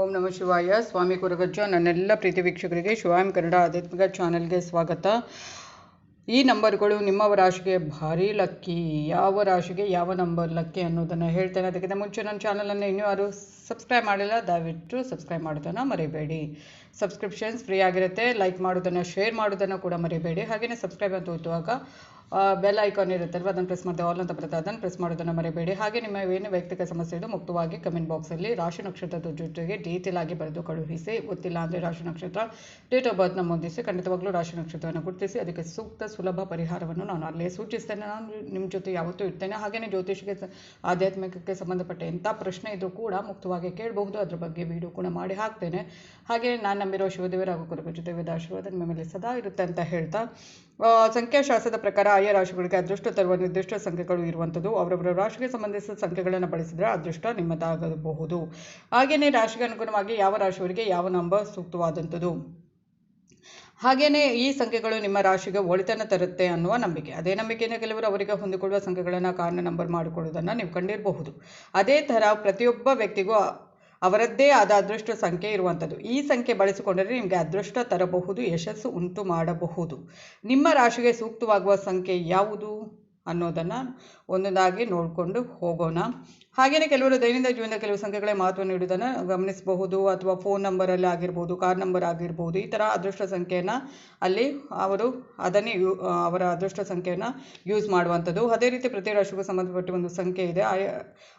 ಓಂ ನಮ ಶಿವಾಯ. ಸ್ವಾಮಿ ಕುರಗಜ್ಜ ನನ್ನೆಲ್ಲ ಪ್ರೀತಿ ವೀಕ್ಷಕರಿಗೆ ಶಿವಾಯಂ ಕನ್ನಡ ಆಧ್ಯಾತ್ಮಿಕ ಚಾನೆಲ್ಗೆ ಸ್ವಾಗತ. ಈ ನಂಬರ್ಗಳು ನಿಮ್ಮ ರಾಶಿಗೆ ಭಾರಿ ಲಕ್ಕಿ. ಯಾವ ರಾಶಿಗೆ ಯಾವ ನಂಬರ್ ಲಕ್ಕಿ ಅನ್ನೋದನ್ನು ಹೇಳ್ತೇನೆ. ಅದಕ್ಕಿಂತ ಮುಂಚೆ ನನ್ನ ಚಾನಲನ್ನು ಇನ್ನೂ ಯಾರು ಸಬ್ಸ್ಕ್ರೈಬ್ ಮಾಡಿಲ್ಲ, ದಯವಿಟ್ಟು ಸಬ್ಸ್ಕ್ರೈಬ್ ಮಾಡೋದನ್ನು ಮರಿಬೇಡಿ. ಸಬ್ಸ್ಕ್ರಿಪ್ಷನ್ಸ್ ಫ್ರೀ ಆಗಿರುತ್ತೆ. ಲೈಕ್ ಮಾಡೋದನ್ನು, ಶೇರ್ ಮಾಡೋದನ್ನು ಕೂಡ ಮರಿಬೇಡಿ. ಹಾಗೆಯೇ ಸಬ್ಸ್ಕ್ರೈಬ್ ಅಂತ ಒತ್ತುವಾಗ ಬೆಲ್ ಐಕಾನ್ ಇರುತ್ತಲ್ವ ಅದನ್ನು ಪ್ರೆಸ್ ಮಾಡಿದೆ ಆಲ್ ಅಂತ ಬರುತ್ತೆ. ಅದನ್ನು ಪ್ರೆಸ್ ಮಾಡೋದನ್ನು ಮರಿಬೇಡಿ. ಹಾಗೆ ನಿಮ್ಮ ಏನು ವೈಯಕ್ತಿಕ ಸಮಸ್ಯೆ ಇದು ಮುಕ್ತವಾಗಿ ಕಮೆಂಟ್ ಬಾಕ್ಸಲ್ಲಿ ರಾಶಿ ನಕ್ಷತ್ರದ ಜೊತೆಗೆ ಡೀಟೇಲ್ ಆಗಿ ಬರೆದು ಕಳುಹಿಸಿ. ಗೊತ್ತಿಲ್ಲ ಅಂದರೆ ರಾಶಿ ನಕ್ಷತ್ರ ಡೇಟ್ ಆಫ್ ಬರ್ತ್ ನಮೂದಿಸಿ ಖಂಡಿತವಾಗ್ಲೂ ರಾಶಿ ನಕ್ಷತ್ರವನ್ನು ಗುರುತಿಸಿ, ಅದಕ್ಕೆ ಸೂಕ್ತ ಸುಲಭ ಪರಿಹಾರವನ್ನು ನಾನು ಅಲ್ಲೇ ಸೂಚಿಸ್ತೇನೆ. ನಾನು ನಿಮ್ಮ ಜೊತೆ ಯಾವತ್ತೂ ಇರ್ತೇನೆ. ಹಾಗೆಯೇ ಜ್ಯೋತಿಷಿಗೆ ಆಧ್ಯಾತ್ಮಿಕಕ್ಕೆ ಸಂಬಂಧಪಟ್ಟ ಎಂಥ ಪ್ರಶ್ನೆ ಇದ್ದರೂ ಕೂಡ ಮುಕ್ತವಾಗಿ ಕೇಳಬಹುದು. ಅದ್ರ ಬಗ್ಗೆ ವಿಡಿಯೋ ಕೂಡ ಮಾಡಿ ಹಾಕ್ತೇನೆ. ಹಾಗೆ ನಾನು ನಂಬಿರೋ ಶಿವದೇವರ ಹಾಗೂ ಕುರುಬ ಜೊತೆ ಆಶೀರ್ವಾದ ನಿಮ್ಮ ಮೇಲೆ ಸದಾ ಇರುತ್ತೆ ಅಂತ ಹೇಳ್ತಾ ಸಂಖ್ಯಾಶಾಸ್ತ್ರದ ಪ್ರಕಾರ ಆಯಾ ರಾಶಿಗಳಿಗೆ ಅದೃಷ್ಟ ತರುವ ನಿರ್ದಿಷ್ಟ ಸಂಖ್ಯೆಗಳು ಇರುವಂಥದ್ದು. ಅವರವರ ರಾಶಿಗೆ ಸಂಬಂಧಿಸಿದ ಸಂಖ್ಯೆಗಳನ್ನು ಬಳಸಿದರೆ ಅದೃಷ್ಟ ನಿಮ್ಮದಾಗಬಹುದು. ಹಾಗೆಯೇ ರಾಶಿಗೆ ಅನುಗುಣವಾಗಿ ಯಾವ ರಾಶಿಯವರಿಗೆ ಯಾವ ನಂಬರ್ ಸೂಕ್ತವಾದಂಥದ್ದು. ಹಾಗೆಯೇ ಈ ಸಂಖ್ಯೆಗಳು ನಿಮ್ಮ ರಾಶಿಗೆ ಒಳಿತನ ತರುತ್ತೆ ಅನ್ನುವ ನಂಬಿಕೆ. ಅದೇ ನಂಬಿಕೆಯಿಂದ ಕೆಲವರು ಅವರಿಗೆ ಹೊಂದಿಕೊಳ್ಳುವ ಸಂಖ್ಯೆಗಳನ್ನು ಕಾರಣ ನಂಬರ್ ಮಾಡಿಕೊಳ್ಳುವುದನ್ನು ನೀವು ಕಂಡಿರಬಹುದು. ಅದೇ ಥರ ಪ್ರತಿಯೊಬ್ಬ ವ್ಯಕ್ತಿಗೂ ಅವರದ್ದೇ ಆದ ಅದೃಷ್ಟ ಸಂಖ್ಯೆ ಇರುವಂಥದ್ದು. ಈ ಸಂಖ್ಯೆ ಬಳಸಿಕೊಂಡರೆ ನಿಮಗೆ ಅದೃಷ್ಟ ತರಬಹುದು, ಯಶಸ್ಸು ಉಂಟು ಮಾಡಬಹುದು. ನಿಮ್ಮ ರಾಶಿಗೆ ಸೂಕ್ತವಾಗುವ ಸಂಖ್ಯೆ ಯಾವುದು? ಅನ್ನೋದನ್ನು ಒಂದೊಂದಾಗಿ ನೋಡಿಕೊಂಡು ಹೋಗೋಣ. ಹಾಗೆಯೇ ಕೆಲವರು ದೈನಂದಿನ ಜೀವನದ ಕೆಲವು ಸಂಖ್ಯೆಗಳೇ ಮಹತ್ವ ನೀಡುವುದನ್ನು ಗಮನಿಸಬಹುದು ಅಥವಾ ಫೋನ್ ನಂಬರಲ್ಲಿ ಆಗಿರ್ಬೋದು ಕಾರ್ ನಂಬರ್ ಆಗಿರ್ಬೋದು, ಈ ಥರ ಅದೃಷ್ಟ ಸಂಖ್ಯೆಯನ್ನು ಅಲ್ಲಿ ಅವರು ಅದನ್ನೇ ಯೂ ಅವರ ಅದೃಷ್ಟ ಸಂಖ್ಯೆಯನ್ನು ಯೂಸ್ ಮಾಡುವಂಥದ್ದು. ಅದೇ ರೀತಿ ಪ್ರತಿ ರಾಶಿಗೂ ಸಂಬಂಧಪಟ್ಟ ಒಂದು ಸಂಖ್ಯೆ ಇದೆ.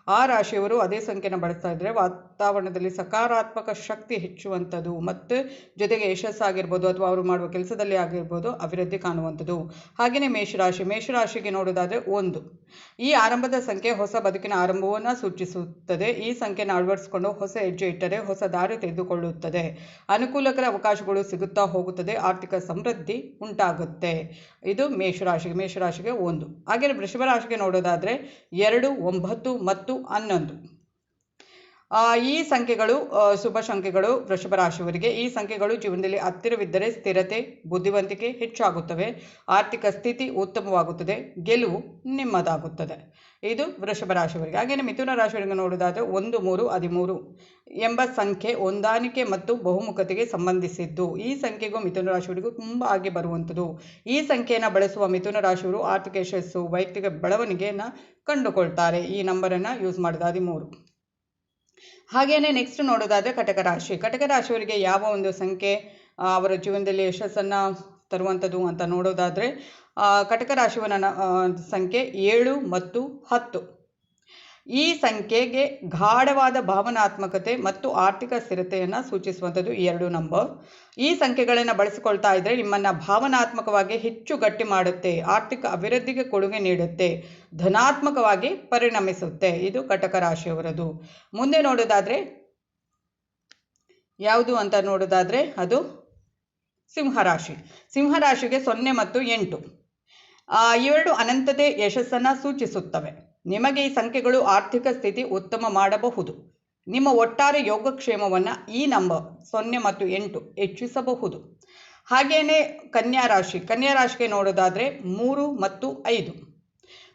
ಆ- ರಾಶಿಯವರು ಅದೇ ಸಂಖ್ಯೆನ ಬಳಸ್ತಾ ಇದ್ದರೆ ವಾತಾವರಣದಲ್ಲಿ ಸಕಾರಾತ್ಮಕ ಶಕ್ತಿ ಹೆಚ್ಚುವಂಥದ್ದು ಮತ್ತು ಜೊತೆಗೆ ಯಶಸ್ಸಾಗಿರ್ಬೋದು ಅಥವಾ ಅವರು ಮಾಡುವ ಕೆಲಸದಲ್ಲಿ ಆಗಿರ್ಬೋದು ಅಭಿವೃದ್ಧಿ ಕಾಣುವಂಥದ್ದು. ಹಾಗೆಯೇ ಮೇಷರಾಶಿ, ಮೇಷರಾಶಿಗೆ ನೋಡೋದಾದರೆ ಒಂದು. ಈ ಆರಂಭದ ಸಂಖ್ಯೆ ಹೊಸ ಬದುಕಿನ ಆರಂಭವನ್ನು ಸೂಚಿಸುತ್ತದೆ. ಈ ಸಂಖ್ಯೆಯನ್ನು ಅಳವಡಿಸಿಕೊಂಡು ಹೊಸ ಹೆಜ್ಜೆ ಇಟ್ಟರೆ ಹೊಸ ದಾರಿ ತೆಗೆದುಕೊಳ್ಳುತ್ತದೆ. ಅನುಕೂಲಕರ ಅವಕಾಶಗಳು ಸಿಗುತ್ತಾ ಹೋಗುತ್ತದೆ. ಆರ್ಥಿಕ ಸಮೃದ್ಧಿ ಉಂಟಾಗುತ್ತೆ. ಇದು ಮೇಷರಾಶಿಗೆ ಮೇಷರಾಶಿಗೆ ಒಂದು. ಹಾಗೆಯೇ ವೃಷಭ ರಾಶಿಗೆ ನೋಡೋದಾದರೆ ಎರಡು, ಒಂಬತ್ತು ಮತ್ತು ಹನ್ನೊಂದು. ಈ ಸಂಖ್ಯೆಗಳು ಶುಭ ಸಂಖ್ಯೆಗಳು ವೃಷಭ ರಾಶಿಯವರಿಗೆ. ಈ ಸಂಖ್ಯೆಗಳು ಜೀವನದಲ್ಲಿ ಹತ್ತಿರವಿದ್ದರೆ ಸ್ಥಿರತೆ, ಬುದ್ಧಿವಂತಿಕೆ ಹೆಚ್ಚಾಗುತ್ತವೆ. ಆರ್ಥಿಕ ಸ್ಥಿತಿ ಉತ್ತಮವಾಗುತ್ತದೆ. ಗೆಲುವು ನಿಮ್ಮದಾಗುತ್ತದೆ. ಇದು ವೃಷಭ ರಾಶಿಯವರಿಗೆ. ಹಾಗೆಯೇ ಮಿಥುನ ರಾಶಿಯವರಿಗೆ ನೋಡೋದಾದರೆ ಒಂದು, ಮೂರು, ಹದಿಮೂರು ಎಂಬ ಸಂಖ್ಯೆ ಹೊಂದಾಣಿಕೆ ಮತ್ತು ಬಹುಮುಖತೆಗೆ ಸಂಬಂಧಿಸಿದ್ದು. ಈ ಸಂಖ್ಯೆಗೂ ಮಿಥುನ ರಾಶಿಯವರಿಗೂ ತುಂಬ ಆಗಿ ಬರುವಂಥದ್ದು. ಈ ಸಂಖ್ಯೆಯನ್ನು ಬಳಸುವ ಮಿಥುನ ರಾಶಿಯವರು ಆರ್ಥಿಕ ಯಶಸ್ಸು, ವೈಯಕ್ತಿಕ ಬೆಳವಣಿಗೆಯನ್ನು ಕಂಡುಕೊಳ್ತಾರೆ. ಈ ನಂಬರನ್ನು ಯೂಸ್ ಮಾಡಿದ ಹದಿಮೂರು. ಹಾಗೆಯೇ ನೆಕ್ಸ್ಟ್ ನೋಡೋದಾದರೆ ಕಟಕ ರಾಶಿ. ಕಟಕ ರಾಶಿಯವರಿಗೆ ಯಾವ ಒಂದು ಸಂಖ್ಯೆ ಅವರ ಜೀವನದಲ್ಲಿ ಯಶಸ್ಸನ್ನು ತರುವಂಥದ್ದು ಅಂತ ನೋಡೋದಾದರೆ ಕಟಕ ರಾಶಿಯವನ ಸಂಖ್ಯೆ ಏಳು ಮತ್ತು ಹತ್ತು. ಈ ಸಂಖ್ಯೆಗೆ ಗಾಢವಾದ ಭಾವನಾತ್ಮಕತೆ ಮತ್ತು ಆರ್ಥಿಕ ಸ್ಥಿರತೆಯನ್ನು ಸೂಚಿಸುವಂಥದ್ದು ಈ ಎರಡು ನಂಬರ್ ಈ ಸಂಖ್ಯೆಗಳನ್ನು ಬಳಸಿಕೊಳ್ತಾ ಇದ್ದರೆ ನಿಮ್ಮನ್ನು ಭಾವನಾತ್ಮಕವಾಗಿ ಹೆಚ್ಚು ಗಟ್ಟಿ ಮಾಡುತ್ತೆ, ಆರ್ಥಿಕ ಅಭಿವೃದ್ಧಿಗೆ ಕೊಡುಗೆ ನೀಡುತ್ತೆ, ಧನಾತ್ಮಕವಾಗಿ ಪರಿಣಮಿಸುತ್ತೆ. ಇದು ಕಟಕ ರಾಶಿಯವರದು. ಮುಂದೆ ನೋಡೋದಾದರೆ ಯಾವುದು ಅಂತ ನೋಡೋದಾದರೆ ಅದು ಸಿಂಹರಾಶಿ ಸಿಂಹರಾಶಿಗೆ ಸೊನ್ನೆ ಮತ್ತು ಎಂಟು. ಇವೆರಡು ಅನಂತತೆ ಯಶಸ್ಸನ್ನು ಸೂಚಿಸುತ್ತವೆ. ನಿಮಗೆ ಈ ಸಂಖ್ಯೆಗಳು ಆರ್ಥಿಕ ಸ್ಥಿತಿ ಉತ್ತಮ ಮಾಡಬಹುದು. ನಿಮ್ಮ ಒಟ್ಟಾರೆ ಯೋಗಕ್ಷೇಮವನ್ನು ಈ ನಂಬರ್ ಸೊನ್ನೆ ಮತ್ತು ಎಂಟು ಹೆಚ್ಚಿಸಬಹುದು. ಹಾಗೆಯೇ ಕನ್ಯಾ ರಾಶಿ. ಕನ್ಯಾ ರಾಶಿಗೆ ನೋಡೋದಾದರೆ ಮೂರು ಮತ್ತು ಐದು.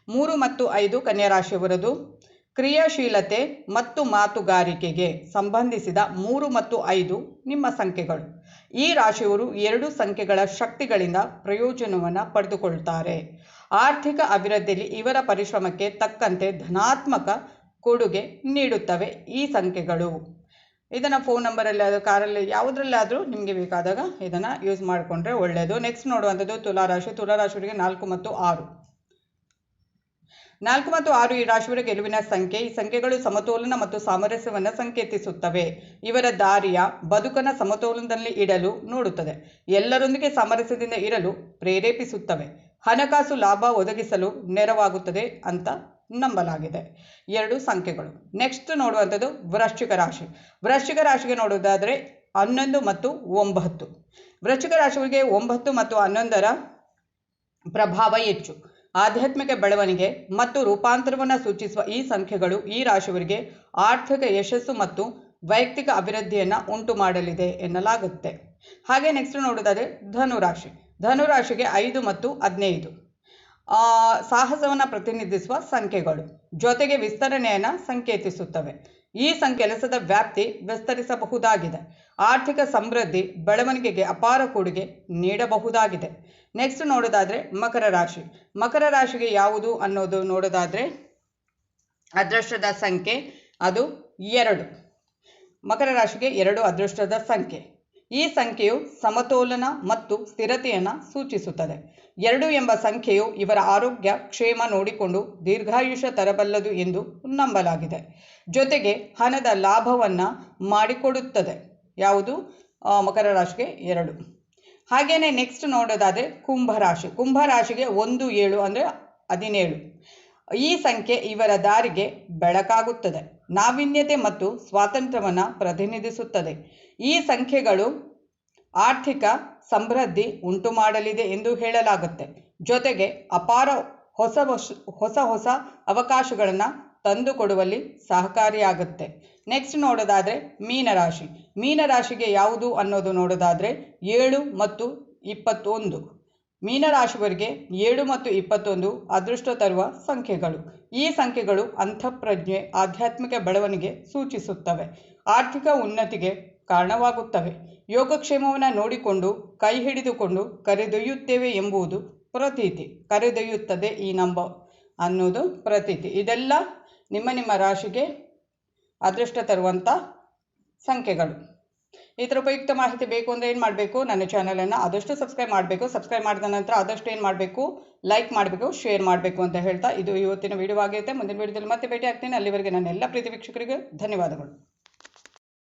ಮೂರು ಮತ್ತು ಐದು ಕನ್ಯಾ ರಾಶಿಯವರದು. ಕ್ರಿಯಾಶೀಲತೆ ಮತ್ತು ಮಾತುಗಾರಿಕೆಗೆ ಸಂಬಂಧಿಸಿದ ಮೂರು ಮತ್ತು ಐದು ನಿಮ್ಮ ಸಂಖ್ಯೆಗಳು. ಈ ರಾಶಿಯವರು ಎರಡು ಸಂಖ್ಯೆಗಳ ಶಕ್ತಿಗಳಿಂದ ಪ್ರಯೋಜನವನ್ನು ಪಡೆದುಕೊಳ್ತಾರೆ. ಆರ್ಥಿಕ ಅಭಿವೃದ್ಧಿಯಲ್ಲಿ ಇವರ ಪರಿಶ್ರಮಕ್ಕೆ ತಕ್ಕಂತೆ ಧನಾತ್ಮಕ ಕೊಡುಗೆ ನೀಡುತ್ತವೆ ಈ ಸಂಖ್ಯೆಗಳು. ಇದನ್ನು ಫೋನ್ ನಂಬರಲ್ಲಿ ಅದು ಕಾರಲ್ಲಿ ಯಾವುದರಲ್ಲಾದರೂ ನಿಮಗೆ ಬೇಕಾದಾಗ ಇದನ್ನು ಯೂಸ್ ಮಾಡಿಕೊಂಡ್ರೆ ಒಳ್ಳೆಯದು ನೆಕ್ಸ್ಟ್ ನೋಡುವಂಥದ್ದು ತುಲಾರಾಶಿ ತುಲಾರಾಶಿಯವರಿಗೆ ನಾಲ್ಕು ಮತ್ತು ಆರು. ನಾಲ್ಕು ಮತ್ತು ಆರು ಈ ರಾಶಿಯವರ ಗೆಲುವಿನ ಸಂಖ್ಯೆ. ಈ ಸಂಖ್ಯೆಗಳು ಸಮತೋಲನ ಮತ್ತು ಸಾಮರಸ್ಯವನ್ನು ಸಂಕೇತಿಸುತ್ತವೆ. ಇವರ ದಾರಿಯ ಬದುಕನ ಸಮತೋಲನದಲ್ಲಿ ಇಡಲು ನೋಡುತ್ತದೆ. ಎಲ್ಲರೊಂದಿಗೆ ಸಾಮರಸ್ಯದಿಂದ ಇರಲು ಪ್ರೇರೇಪಿಸುತ್ತವೆ. ಹಣಕಾಸು ಲಾಭ ಒದಗಿಸಲು ನೆರವಾಗುತ್ತದೆ ಅಂತ ನಂಬಲಾಗಿದೆ. ಎರಡು ಸಂಖ್ಯೆಗಳು. ನೆಕ್ಸ್ಟ್ ನೋಡುವಂಥದ್ದು ವೃಶ್ಚಿಕ ರಾಶಿ. ವೃಶ್ಚಿಕ ರಾಶಿಗೆ ನೋಡುವುದಾದರೆ ಹನ್ನೊಂದು ಮತ್ತು ಒಂಬತ್ತು. ವೃಶ್ಚಿಕ ರಾಶಿಗಳಿಗೆ ಒಂಬತ್ತು ಮತ್ತು ಹನ್ನೊಂದರ ಪ್ರಭಾವ ಹೆಚ್ಚು. ಆಧ್ಯಾತ್ಮಿಕ ಬೆಳವಣಿಗೆ ಮತ್ತು ರೂಪಾಂತರವನ್ನು ಸೂಚಿಸುವ ಈ ಸಂಖ್ಯೆಗಳು ಈ ರಾಶಿಯವರಿಗೆ ಆರ್ಥಿಕ ಯಶಸ್ಸು ಮತ್ತು ವೈಯಕ್ತಿಕ ಅಭಿವೃದ್ಧಿಯನ್ನು ಉಂಟು ಮಾಡಲಿದೆ ಎನ್ನಲಾಗುತ್ತೆ. ಹಾಗೆ ನೆಕ್ಸ್ಟ್ ನೋಡೋದಾದರೆ ಧನುರಾಶಿ. ಧನುರಾಶಿಗೆ ಐದು ಮತ್ತು ಹದಿನೈದು. ಸಾಹಸವನ್ನು ಪ್ರತಿನಿಧಿಸುವ ಸಂಖ್ಯೆಗಳು ಜೊತೆಗೆ ವಿಸ್ತರಣೆಯನ್ನು ಸಂಕೇತಿಸುತ್ತವೆ. ಈ ಸಂ ಕೆಲಸದ ವ್ಯಾಪ್ತಿ ವಿಸ್ತರಿಸಬಹುದಾಗಿದೆ. ಆರ್ಥಿಕ ಸಮೃದ್ಧಿ, ಬೆಳವಣಿಗೆಗೆ ಅಪಾರ ಕೊಡುಗೆ ನೀಡಬಹುದಾಗಿದೆ. ನೆಕ್ಸ್ಟ್ ನೋಡೋದಾದರೆ ಮಕರ ರಾಶಿ. ಮಕರ ರಾಶಿಗೆ ಯಾವುದು ಅನ್ನೋದು ನೋಡೋದಾದರೆ ಅದೃಷ್ಟದ ಸಂಖ್ಯೆ ಅದು ಎರಡು. ಮಕರ ರಾಶಿಗೆ ಎರಡು ಅದೃಷ್ಟದ ಸಂಖ್ಯೆ. ಈ ಸಂಖ್ಯೆಯು ಸಮತೋಲನ ಮತ್ತು ಸ್ಥಿರತೆಯನ್ನು ಸೂಚಿಸುತ್ತದೆ. ಎರಡು ಎಂಬ ಸಂಖ್ಯೆಯು ಇವರ ಆರೋಗ್ಯ, ಕ್ಷೇಮ ನೋಡಿಕೊಂಡು ದೀರ್ಘಾಯುಷ ತರಬಲ್ಲದು ಎಂದು ನಂಬಲಾಗಿದೆ. ಜೊತೆಗೆ ಹಣದ ಲಾಭವನ್ನು ಮಾಡಿಕೊಡುತ್ತದೆ. ಯಾವುದು? ಮಕರ ರಾಶಿಗೆ ಎರಡು. ಹಾಗೆಯೇ ನೆಕ್ಸ್ಟ್ ನೋಡೋದಾದರೆ ಕುಂಭರಾಶಿ ಕುಂಭರಾಶಿಗೆ ಒಂದು, ಏಳು ಅಂದರೆ ಹದಿನೇಳು. ಈ ಸಂಖ್ಯೆ ಇವರ ದಾರಿಗೆ ಬೆಳಕಾಗುತ್ತದೆ. ನಾವೀನ್ಯತೆ ಮತ್ತು ಸ್ವಾತಂತ್ರ್ಯವನ್ನು ಪ್ರತಿನಿಧಿಸುತ್ತದೆ. ಈ ಸಂಖ್ಯೆಗಳು ಆರ್ಥಿಕ ಸಮೃದ್ಧಿ ಉಂಟು ಮಾಡಲಿದೆ ಎಂದು ಹೇಳಲಾಗುತ್ತೆ. ಜೊತೆಗೆ ಅಪಾರ ಹೊಸ ಹೊಸ ಹೊಸ ಹೊಸ ಅವಕಾಶಗಳನ್ನು ತಂದುಕೊಡುವಲ್ಲಿ ಸಹಕಾರಿಯಾಗುತ್ತೆ. ನೆಕ್ಸ್ಟ್ ನೋಡೋದಾದರೆ ಮೀನರಾಶಿ. ಮೀನರಾಶಿಗೆ ಯಾವುದು ಅನ್ನೋದು ನೋಡೋದಾದರೆ ಏಳು ಮತ್ತು ಇಪ್ಪತ್ತೊಂದು. ಮೀನರಾಶಿಯವರಿಗೆ ಏಳು ಮತ್ತು ಇಪ್ಪತ್ತೊಂದು ಅದೃಷ್ಟ ತರುವ ಸಂಖ್ಯೆಗಳು. ಈ ಸಂಖ್ಯೆಗಳು ಅಂತಃಪ್ರಜ್ಞೆ, ಆಧ್ಯಾತ್ಮಿಕ ಬೆಳವಣಿಗೆ ಸೂಚಿಸುತ್ತವೆ. ಆರ್ಥಿಕ ಉನ್ನತಿಗೆ ಕಾರಣವಾಗುತ್ತವೆ. ಯೋಗಕ್ಷೇಮವನ್ನು ನೋಡಿಕೊಂಡು, ಕೈ ಹಿಡಿದುಕೊಂಡು ಕರೆದೊಯ್ಯುತ್ತೇವೆ ಎಂಬುದು ಪ್ರತೀತಿ. ಕರೆದೊಯ್ಯುತ್ತದೆ ಈ ನಂಬ ಅನ್ನೋದು ಪ್ರತೀತಿ. ಇದೆಲ್ಲ ನಿಮ್ಮ ನಿಮ್ಮ ರಾಶಿಗೆ ಅದೃಷ್ಟ ತರುವಂಥ ಸಂಖ್ಯೆಗಳು. ಇದರ ಉಪಯುಕ್ತ ಮಾಹಿತಿ ಬೇಕು ಅಂದರೆ ಏನು ಮಾಡಬೇಕು? ನನ್ನ ಚಾನಲನ್ನು ಆದಷ್ಟು ಸಬ್ಸ್ಕ್ರೈಬ್ ಮಾಡಬೇಕು. ಸಬ್ಸ್ಕ್ರೈಬ್ ಮಾಡಿದ ನಂತರ ಆದಷ್ಟು ಏನು ಮಾಡಬೇಕು? ಲೈಕ್ ಮಾಡಬೇಕು ಶೇರ್ ಮಾಡಬೇಕು ಅಂತ ಹೇಳ್ತಾ ಇದು ಇವತ್ತಿನ ವಿಡಿಯೋ ಆಗಿರುತ್ತೆ ಮುಂದಿನ ವಿಡಿಯೋದಲ್ಲಿ ಮತ್ತೆ ಭೇಟಿ ಆಗ್ತೀನಿ. ಅಲ್ಲಿವರೆಗೆ ನನ್ನ ಎಲ್ಲ ಪ್ರೀತಿ ವೀಕ್ಷಕರಿಗೆ ಧನ್ಯವಾದಗಳು.